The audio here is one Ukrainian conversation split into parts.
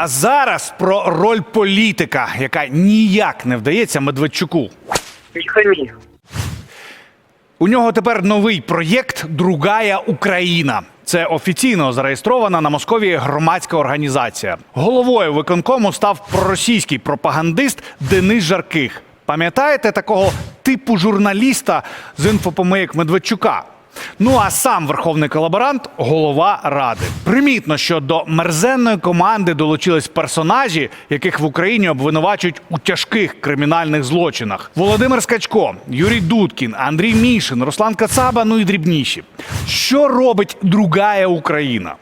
А зараз про роль політика, яка ніяк не вдається Медведчуку. У нього тепер новий проєкт Другая Україна. Це офіційно зареєстрована на Московії громадська організація. Головою виконкому став проросійський пропагандист Денис Жарких. Пам'ятаєте такого типу журналіста з інфопомийок Медведчука? Ну а сам верховний колаборант голова ради. Примітно, що до мерзенної команди долучились персонажі, яких в Україні обвинувачують у тяжких кримінальних злочинах: Володимир Скачко, Юрій Дудкін, Андрій Мішин, Руслан Кацаба. Ну і дрібніші. Що робить другая Україна?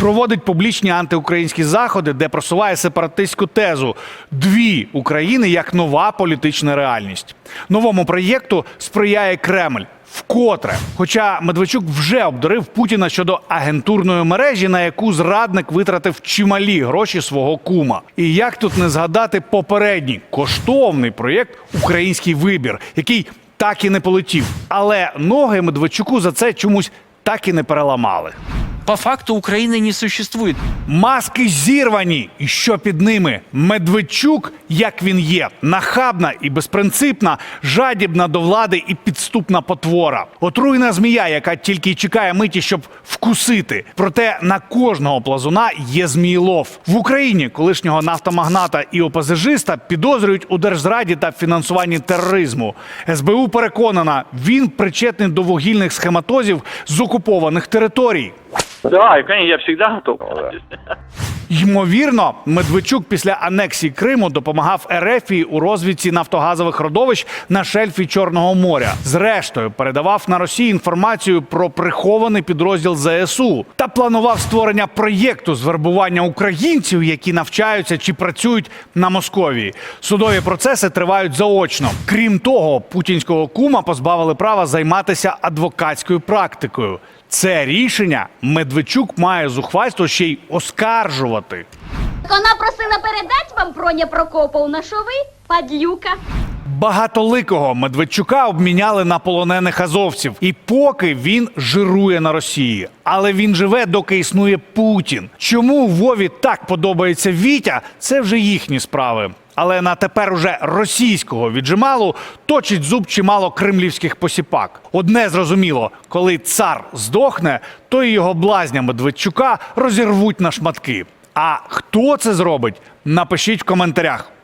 Проводить публічні антиукраїнські заходи, де просуває сепаратистську тезу дві України як нова політична реальність. Новому проєкту сприяє Кремль. Вкотре, хоча Медведчук вже обдурив Путіна щодо агентурної мережі, на яку зрадник витратив чималі гроші свого кума. І як тут не згадати попередній коштовний проєкт Український вибір, який так і не полетів. Але ноги Медведчуку за це чомусь так і не переламали. По факту Украины не существует. Маски зірвані, і що під ними? Медведчук, як він є, нахабна і безпринципна, жадібна до влади і підступна потвора. Отруйна змія, яка тільки й чекає миті, щоб вкусити. Проте на кожного плазуна є зміїлов. В Україні колишнього нафтомагната і опозижиста підозрюють у держзраді та фінансуванні тероризму. СБУ переконана, він причетний до вугільних схематозів з окупованих територій. Да, и, конечно, я всегда готов. Ймовірно, Медведчук після анексії Криму допомагав Ерефії у розвідці нафтогазових родовищ на шельфі Чорного моря. Зрештою, передавав на Росію інформацію про прихований підрозділ ЗСУ та планував створення проєкту з вербування українців, які навчаються чи працюють на Московії. Судові процеси тривають заочно. Крім того, путінського кума позбавили права займатися адвокатською практикою. Це рішення Медведчук має зухвальство ще й оскаржувати. Вона просила передати вам Проня Прокоповна, що ви падлюка. Багатоликого Медведчука обміняли на полонених азовців, і поки він жирує на Росії. Але він живе, доки існує Путін. Чому Вові так подобається Вітя? Це вже їхні справи. Але на тепер уже російського віджималу точить зуб чимало кремлівських посіпак. Одне зрозуміло, коли цар здохне, то і його блазня Медведчука розірвуть на шматки. А хто це зробить? Напишіть в коментарях.